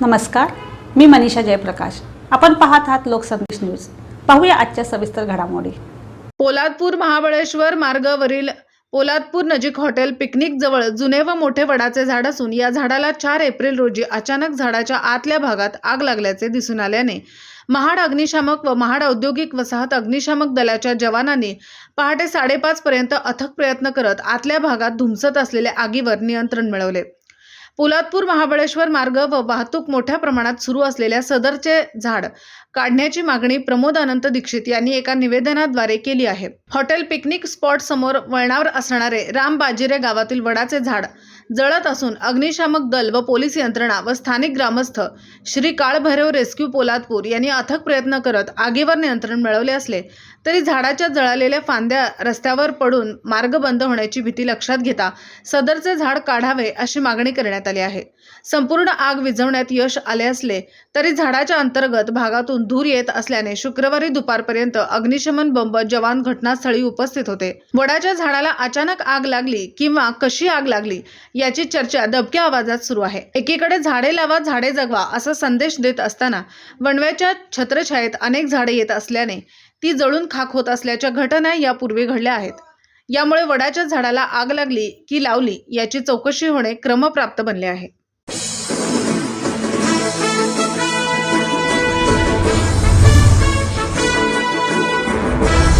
नमस्कार मी मनीषा जयप्रकाश. आपण पाहत आहात लोकसंदेश न्यूज. पाहूया आजच्या सविस्तर घडामोडी. पोलादपूर महाबळेश्वर मार्गावरील पोलादपूर नजीक हॉटेल पिकनिक जवळ जुने व मोठे वडाचे झाड असून या झाडाला चार एप्रिल रोजी अचानक झाडाच्या आतल्या भागात आग लागल्याचे दिसून आल्याने महाड अग्निशामक व महाड औद्योगिक वसाहत अग्निशामक दलाच्या जवानांनी पहाटे साडेपाच पर्यंत अथक प्रयत्न करत आतल्या भागात धुमसत असलेल्या आगीवर नियंत्रण मिळवले. पोलादपूर महाबळेश्वर मार्ग व वाहतूक मोठ्या प्रमाणात सुरू असलेल्या सदरचे झाड काढण्याची मागणी प्रमोद अनंत दीक्षित यांनी एका निवेदनाद्वारे केली आहे. हॉटेल पिकनिक स्पॉट समोर वळणावर असणारे राम बाजिरे गावातील वडाचे झाड जळत असून अग्निशामक दल व पोलीस यंत्रणा व स्थानिक ग्रामस्थ श्री काळभैरव रेस्क्यू पोलादपूर यांनी अथक प्रयत्न करत आगीवर नियंत्रण मिळवले असले तरी झाडाच्या जळालेल्या फांद्या रस्त्यावर पडून मार्ग बंद होण्याची भीती लक्षात घेता सदरचे झाड काढावे अशी मागणी करण्यात आली आहे. संपूर्ण आग विझवण्यात यश आले असले तरी झाडाच्या अंतर्गत भागातून धूर येत असल्याने शुक्रवारी दुपारपर्यंत अग्निशमन बंब जवान घटनास्थळी उपस्थित होते. वडाच्या झाडाला अचानक आग लागली किंवा कशी आग लागली याची चर्चा दबक्या आवाजात सुरू आहे. एकीकडे झाडे लावा झाडे जगवा असा संदेश देत असताना वणव्याच्या छत्रछायेत अनेक झाडे येत असल्याने ती जळून खाक होत असल्याच्या घटना यापूर्वी घडल्या आहेत. यामुळे वडाच्या झाडाला आग लागली की लावली याची चौकशी होणे क्रमप्राप्त बनले आहे.